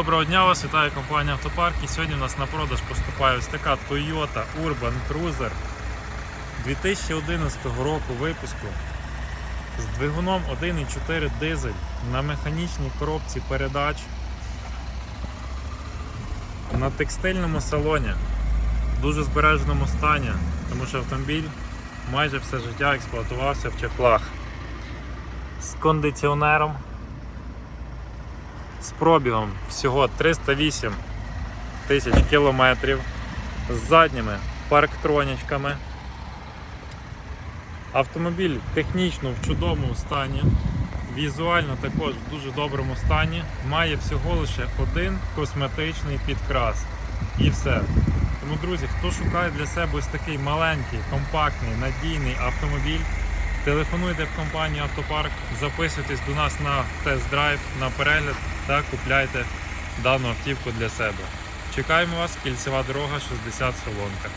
Доброго дня вас, вітає компанія Автопарк. І сьогодні у нас на продаж поступає ось така Toyota Urban Cruiser 2011 року випуску з двигуном 1.4 дизель на механічній коробці передач на текстильному салоні в дуже збереженому стані, тому що автомобіль майже все життя експлуатувався в чехлах з кондиціонером з пробігом всього 308 тисяч кілометрів, з задніми парктронічками. Автомобіль технічно в чудовому стані, візуально також в дуже доброму стані, має всього лише один косметичний підкрас. І все. Тому, друзі, хто шукає для себе ось такий маленький, компактний, надійний автомобіль, Телефонуйте в компанію Автопарк, записуйтесь до нас на тест-драйв, на перегляд та купляйте дану автівку для себе. Чекаємо вас, кільцева дорога 60 Солонка.